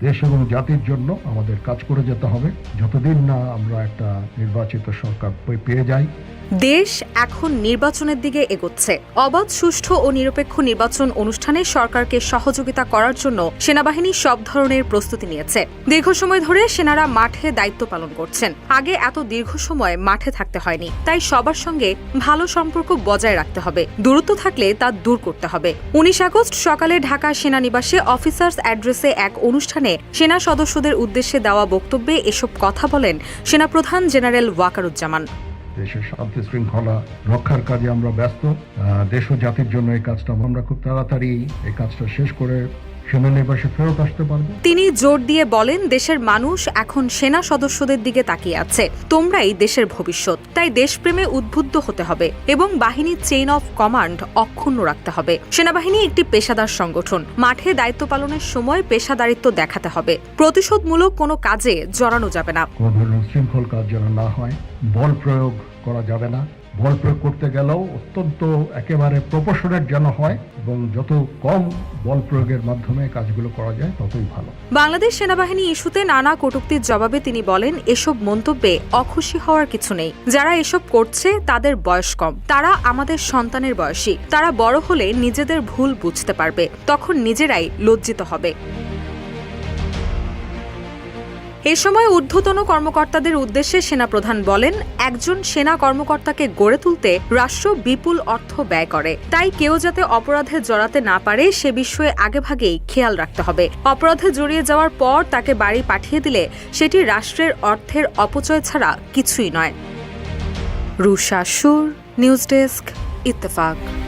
দেশ এবং জাতির জন্য আমাদের কাজ করে যেতে হবে। যতদিন না আমরা একটা নির্বাচিত সরকার পেয়ে যাই দেশ এখন নির্বাচনের দিকে এগোচ্ছে। অবাধ, সুষ্ঠু ও নিরপেক্ষ নির্বাচন অনুষ্ঠানে সরকারকে সহযোগিতা করার জন্য সেনাবাহিনী সব ধরনের প্রস্তুতি নিয়েছে। দীর্ঘ সময় ধরে সেনারা মাঠে দায়িত্ব পালন করছেন। আগে এত দীর্ঘ সময় মাঠে থাকতে হয়নি। তাই সবার সঙ্গে ভালো সম্পর্ক বজায় রাখতে হবে। দূরত্ব থাকলে তা দূর করতে হবে। উনিশ আগস্ট সকালে ঢাকা সেনানিবাসে অফিসার্স অ্যাড্রেসে এক অনুষ্ঠানে সেনা সদস্যদের উদ্দেশ্যে দেওয়া বক্তব্যে এসব কথা বলেন সেনাপ্রধান জেনারেল ওয়াকারুজ্জামান। দেশের শান্তি শৃঙ্খলা রক্ষার কাজে আমরা ব্যস্ত দেশ ও জাতির জন্য এই কাজটা আমরা খুব তাড়াতাড়ি এই কাজটা শেষ করে সেনানিবাসে ফেরত আসতে পারব? তিনি জোর দিয়ে বলেন দেশের মানুষ এখন সেনা সদস্যদের দিকে তাকিয়ে আছে। তোমরাই দেশের ভবিষ্যৎ। তাই দেশপ্রেমে উদ্বুদ্ধ হতে হবে এবং বাহিনীর চেইন অফ কমান্ড অক্ষুণ্ণ রাখতে হবে। সেনাবাহিনী একটি পেশাদার সংগঠন। মাঠে দায়িত্ব পালনের সময় পেশাদারিত্ব দেখাতে হবে। প্রতিশোধমূলক কোনো কাজে জড়ানো যাবে না। কোনো ধরনের শৃঙ্খল কাজ যেন না হয় বল প্রয়োগ করা যাবে না। বল প্রয়োগ করতে গেলেও অত্যন্ত একেবারে প্রপোর্শনেট যেন হয় এবং যত কম বল প্রয়োগের মাধ্যমে কাজগুলো করা যায় ততই ভালো। বাংলাদেশ সেনাবাহিনী ইস্যুতে নানা কটূক্তির জবাবে তিনি বলেন, এসব মন্তব্যে অখুশি হওয়ার কিছু নেই। যারা এসব করছে, তাদের বয়স কম। তারা আমাদের সন্তানের বয়সী। তারা বড় হলে নিজেদের ভুল বুঝতে পারবে। তখন নিজেরাই লজ্জিত হবে। এ সময় ঊর্ধ্বতন কর্মকর্তাদের উদ্দেশ্যে সেনাপ্রধান বলেন, একজন সেনা কর্মকর্তাকে গড়ে তুলতে রাষ্ট্র বিপুল অর্থ ব্যয় করে। তাই কেউ যাতে অপরাধে জড়াতে না পারে, সে বিষয়ে আগেভাগেই খেয়াল রাখতে হবে। অপরাধে জড়িয়ে যাওয়ার পর তাকে বাড়ি পাঠিয়ে দিলে সেটি রাষ্ট্রের অর্থের অপচয় ছাড়া কিছুই নয়। রুশা সুর, নিউজ ডেস্ক, ইত্তেফাক।